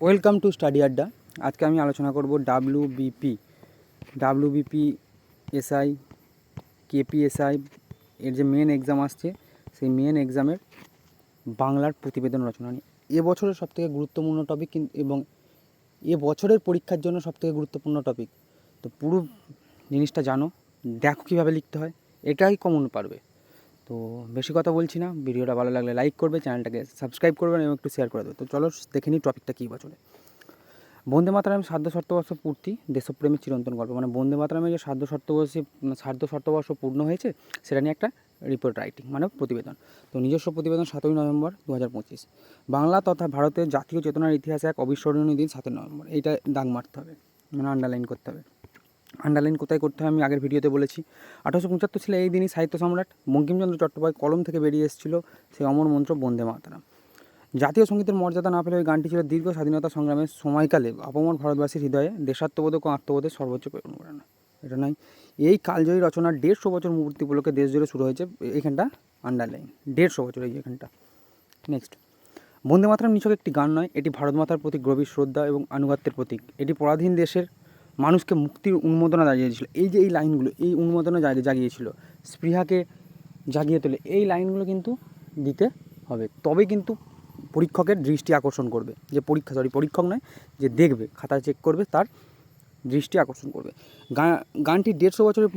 Welcome to study আড্ডা। আজকে আমি আলোচনা করব W BP W BP SI KPSI এর যে মেন এক্সাম আসছে, সেই মেন এক্সামের বাংলার প্রতিবেদন রচনা নিয়ে। এবছরের সবথেকে গুরুত্বপূর্ণ টপিক এবং এ বছরের পরীক্ষার জন্য সবথেকে গুরুত্বপূর্ণ টপিক তো পুরো জিনিসটা জানো, দেখো কীভাবে লিখতে হয়, এটাই কমন পারবে। তো বেশি কথা বলছি না, ভিডিওটা ভালো লাগলে লাইক করবে, চ্যানেলটাকে সাবস্ক্রাইব করবেন এবং একটু শেয়ার করে দেবে তো চলো দেখে নিই টপিকটা কী বছরে বন্দে মাতারাম সাধ্য শর্তবর্ষ পূর্তি দেশপ্রেমের চিরন্তন গল্প। মানে বন্দে মাতারামের যে সাধ্য শর্তবর্ষে সাধ্য শর্তবর্ষ পূর্ণ হয়েছে, সেটা নিয়ে একটা রিপোর্ট রাইটিং মানে প্রতিবেদন। তো নিজস্ব প্রতিবেদন সাতই নভেম্বর দু হাজার পঁচিশ। বাংলা তথা ভারতের জাতীয় চেতনার ইতিহাসে এক অবিস্মরণীয় দিন সাতই নভেম্বর। এইটা দাগ মারতে হবে মানে আন্ডারলাইন করতে হবে। আন্ডারলাইন কোথায় করতে হয় আমি আগের ভিডিওতে বলেছি। আঠারোশো পঁচাত্তর সালে এই দিনই সাহিত্য সম্রাট বঙ্কিমচন্দ্র চট্টোপাধ্যায় কলম থেকে বেরিয়ে এসেছিল সেই অমর মন্ত্র বন্দে মাতারাম। জাতীয় সঙ্গীতের মর্যাদা না পেলে ওই গানটি ছিল দীর্ঘ স্বাধীনতা সংগ্রামের সময়কালে অপমর ভারতবাসীর হৃদয়ে দেশাত্মবোধক ও আত্মবোধের সর্বোচ্চ প্রেরণা এটা নয়, এই কালজয়ী রচনার দেড়শো বছর মুহূর্তি উপলক্ষে দেশ জুড়ে শুরু হয়েছে এখানটা আন্ডারলাইন, দেড়শো বছর এই এখানটা। নেক্সট বন্দে মাতরম নিছক একটি গান নয়, এটি ভারত মাতার প্রতি গভীর শ্রদ্ধা এবং আনুগত্যের প্রতীক। এটি পরাধীন দেশের মানুষকে মুক্তির উন্মোদনা জাগিয়েছিল। এই যে এই লাইনগুলো, এই উন্মোদনা জাগিয়ে জাগিয়েছিল, স্পৃহাকে জাগিয়ে তোলে, এই লাইনগুলো কিন্তু দিতে হবে। তবে কিন্তু পরীক্ষকের দৃষ্টি আকর্ষণ করবে। যে পরীক্ষা সরি পরীক্ষক নয়, যে দেখবে খাতা চেক করবে, তার দৃষ্টি আকর্ষণ করবে। গানটি দেড়শো বছরের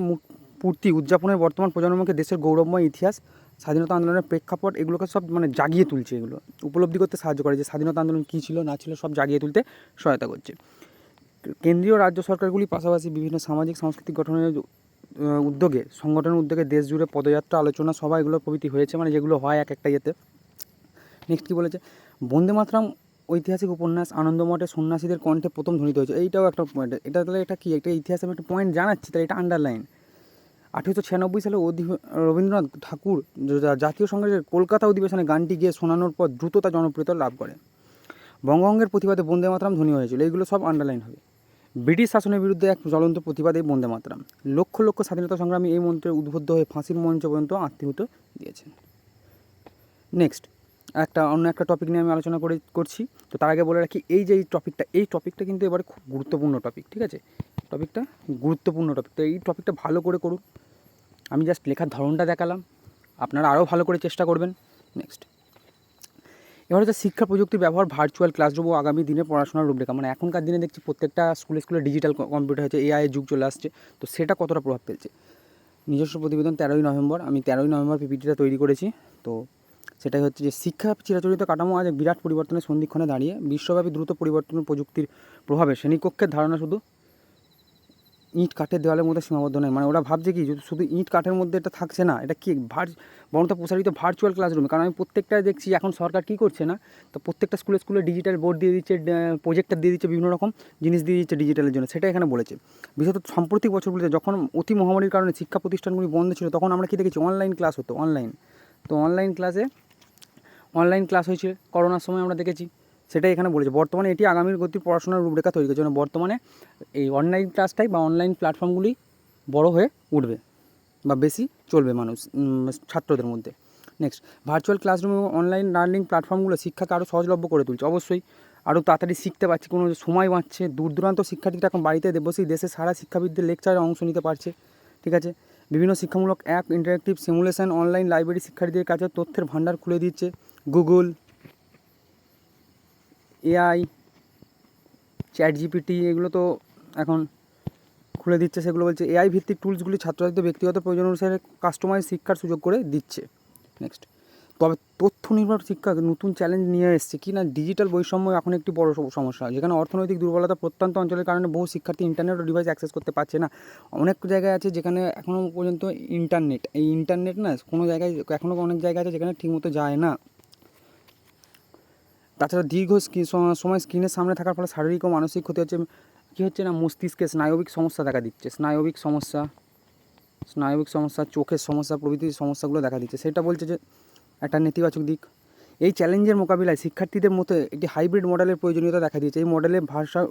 পূর্তি, উদযাপনের বর্তমান প্রজন্মকে দেশের গৌরবময় ইতিহাস, স্বাধীনতা আন্দোলনের প্রেক্ষাপট, এগুলোকে সব মানে জাগিয়ে তুলছে এগুলো। উপলব্ধি করতে সাহায্য করে যে স্বাধীনতা আন্দোলন কী ছিল, না ছিল, সব জাগিয়ে তুলতে সহায়তা করছে। কেন্দ্রীয় রাজ্য সরকারগুলি পাশাপাশি বিভিন্ন সামাজিক, সাংস্কৃতিক গঠনের উদ্যোগে, সংগঠনের উদ্যোগে দেশ জুড়ে পদযাত্রা, আলোচনা সভা এগুলো প্রভৃতি হয়েছে। মানে যেগুলো হয় এক একটা ইয়েতে। নেক্সট কী বলেছে? বন্দে মাতরাম ঐতিহাসিক উপন্যাস আনন্দমঠে সন্ন্যাসীদের কণ্ঠে প্রথম ধ্বনিত হয়েছে। এইটাও একটা পয়েন্ট এটা তাহলে এটা কি? একটা ইতিহাসে আমি একটা পয়েন্ট জানাচ্ছি, তাহলে এটা আন্ডারলাইন আঠেরোশো ছিয়ানব্বই সালে অধি রবীন্দ্রনাথ ঠাকুর জাতীয় সংগ্রামের কলকাতা অধিবেশনে গানটি গিয়ে শোনানোর পর দ্রুততা জনপ্রিয়তা লাভ করে। বঙ্গভঙ্গের প্রতিবাদে বন্দে মাতরাম ধ্বনি হয়েছিল। এইগুলো সব আন্ডারলাইন হবে। ব্রিটিশ শাসনের বিরুদ্ধে এক জ্বলন্ত প্রতিবাদে বন্দে মাতরাম। লক্ষ লক্ষ স্বাধীনতা সংগ্রামী এই মন্ত্রে উদ্বুদ্ধ হয়ে ফাঁসির মঞ্চ পর্যন্ত আত্মীয়ত দিয়েছেন। নেক্সট একটা অন্য একটা টপিক নিয়ে আমি আলোচনা করে করছি। তো তার আগে বলে রাখি, এই যে এই টপিকটা এই টপিকটা কিন্তু এবারে খুব গুরুত্বপূর্ণ টপিক ঠিক আছে? টপিকটা গুরুত্বপূর্ণ টপিক তো এই টপিকটা ভালো করে করুন। আমি জাস্ট লেখার ধরনটা দেখালাম। আপনারা আরও ভালো করে চেষ্টা করবেন। নেক্সট এবার হচ্ছে শিক্ষা প্রযুক্তির ব্যবহার ভার্চুয়াল ক্লাসরুম ও আগামী দিনে পড়াশোনার রূপরেখা। মানে এখনকার দিনে দেখছি প্রত্যেকটা স্কুলে স্কুলে ডিজিটাল কম্পিউটার হচ্ছে এআই যুগ চলে আসছে। তো সেটা কতটা প্রভাব ফেলছে? নিজস্ব প্রতিবেদন তেরোই নভেম্বর। আমি তেরোই নভেম্বর পিপিটিটা তৈরি করেছি। তো সেটাই হচ্ছে যে শিক্ষা চিরাচরিত কাঠামো আজ বিরাট পরিবর্তনের সন্ধিক্ষণে দাঁড়িয়ে। বিশ্বব্যাপী দ্রুত পরিবর্তন প্রযুক্তির প্রভাবে শ্রেণীকক্ষের ধারণা শুধু ইট কাঠের দেওয়ালের মধ্যে সীমাবদ্ধ নয় মানে ওরা ভাবছে কি শুধু ইট কাঠের মধ্যে এটা থাকছে না, এটা কি ভার বরং প্রসারিত ভার্চুয়াল ক্লাসরুমে কারণ আমি প্রত্যেকটা দেখছি, এখন সরকার কী করছে না, তো প্রত্যেকটা স্কুলে স্কুলে ডিজিটাল বোর্ড দিয়ে দিচ্ছে প্রজেক্টর দিয়ে দিচ্ছে, বিভিন্ন রকম জিনিস দিয়ে দিচ্ছে ডিজিটালের জন্য। সেটা এখানে বলেছে। বিশেষত সাম্প্রতিক বছরগুলিতে যখন অতি মহামারীর কারণে শিক্ষা প্রতিষ্ঠানগুলি বন্ধ ছিল, তখন আমরা কী দেখেছি অনলাইন ক্লাস হতো অনলাইন তো অনলাইন ক্লাসে অনলাইন ক্লাস হয়েছে করোনার সময় আমরা দেখেছি। সেটাই এখানে বলেছে। বর্তমানে এটি আগামীর গতি পড়াশোনার রূপরেখা তৈরি করছে। মানে বর্তমানে এই অনলাইন ক্লাসটাই বা অনলাইন প্ল্যাটফর্মগুলি বড় হয়ে উঠবে বা বেশি চলবে মানুষ ছাত্রদের মধ্যে। নেক্সট ভার্চুয়াল ক্লাসরুম এবং অনলাইন লার্নিং প্ল্যাটফর্মগুলো শিক্ষাকে আরও সহজলভ্য করে তুলছে। অবশ্যই আরও তাড়াতাড়ি শিখতে পারছে, কোনো সময় বাঁচছে, দূর দূরান্ত শিক্ষার্থীরা এখন বাড়িতে বসেই দেশের সারা শিক্ষাবিদদের লেকচারে অংশ নিতে পারছে, ঠিক আছে? বিভিন্ন শিক্ষামূলক app interactive simulation online library শিক্ষার্থীদের কাছে তথ্যের ভান্ডার খুলে দিচ্ছে। গুগল এআই চ্যাট জিপিটি এগুলো তো এখন খুলে দিচ্ছে, সেগুলো বলছে এআই ভিত্তিক টুলসগুলি ছাত্রছাত্রীদের ব্যক্তিগত প্রয়োজন অনুসারে কাস্টমাইজ শিক্ষার সুযোগ করে দিচ্ছে। নেক্সট তবে তথ্য নির্ভর শিক্ষা নতুন চ্যালেঞ্জ নিয়ে এসছে কি না ডিজিটাল বৈষম্য এখন একটি বড় সম- সমস্যা। যেখানে অর্থনৈতিক দুর্বলতা প্রত্যন্ত অঞ্চলের কারণে বহু শিক্ষার্থী ইন্টারনেট ও ডিভাইস অ্যাক্সেস করতে পারছে না। অনেক জায়গায় আছে যেখানে এখনও পর্যন্ত ইন্টারনেট এই ইন্টারনেট না কোনো জায়গায় এখনও অনেক জায়গা আছে যেখানে ঠিকমতো যায় না। তাছাড়া দীর্ঘ সময় স্ক্রিনের সামনে থাকার ফলে শারীরিক ও মানসিক ক্ষতি হচ্ছে, কী হচ্ছে না, মস্তিষ্কে স্নায়বিক সমস্যা দেখা দিচ্ছে। স্নায়বিক সমস্যা স্নায়বিক সমস্যা, চোখের সমস্যা প্রভৃতি সমস্যাগুলো দেখা দিচ্ছে। সেটা বলছে যে একটা নেতিবাচক দিক। এই চ্যালেঞ্জের মোকাবিলায় শিক্ষার্থীদের মতো একটি হাইব্রিড মডেলের প্রয়োজনীয়তা দেখা দিয়েছে। এই মডেলে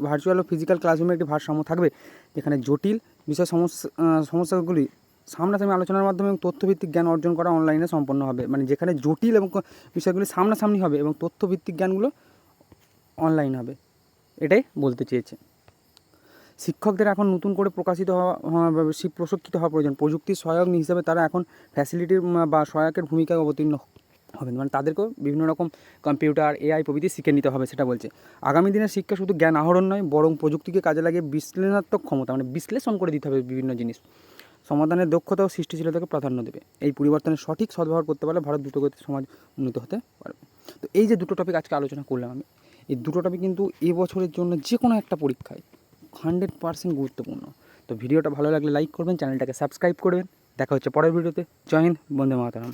ভার্চুয়াল ও ফিজিক্যাল ক্লাসরুমে একটি ভারসাম্য থাকবে, যেখানে জটিল বিষয় সমস্যা সমস্যাগুলি সামনাসামনি আলোচনার মাধ্যমে এবং তথ্যভিত্তিক জ্ঞান অর্জন করা অনলাইনে সম্পন্ন হবে। মানে যেখানে জটিল এবং বিষয়গুলি সামনাসামনি হবে এবং তথ্যভিত্তিক জ্ঞানগুলো অনলাইন হবে। এটাই বলতে চেয়েছে। শিক্ষকদের এখন নতুন করে প্রকাশিত হওয়া প্রশিক্ষিত হওয়া প্রয়োজন। প্রযুক্তির সহায়ক হিসাবে তারা এখন ফ্যাসিলিটির বা সহায়কের ভূমিকায় অবতীর্ণ হবেন। মানে তাদেরকেও বিভিন্ন রকম কম্পিউটার এআই প্রভৃতি শিখে নিতে হবে, সেটা বলছে। আগামী দিনের শিক্ষা শুধু জ্ঞান আহরণ নয়, বরং প্রযুক্তিকে কাজে লাগিয়ে বিশ্লেষণাত্মক ক্ষমতা মানে বিশ্লেষণ করে দিতে হবে বিভিন্ন জিনিস। সমাধানের দক্ষতা ও সৃষ্টিশীলতাকে প্রাধান্য দেবে। এই পরিবর্তনের সঠিক সদ্ব্যবহার করতে পারলে ভারত দ্রুতগতি সমাজ উন্নত হতে পারবে। তো এই যে দুটো টপিক আজকে আলোচনা করলাম আমি, এই দুটো টপিক কিন্তু এবছরের জন্য যে কোনো একটা পরীক্ষায় হান্ড্রেড পার্সেন্ট গুরুত্বপূর্ণ। তো ভিডিওটা ভালো লাগলে লাইক করবেন চ্যানেলটাকে সাবস্ক্রাইব করবেন। দেখা হচ্ছে পরের ভিডিওতে। জয় হিন্দ, বন্দে মাতারাম।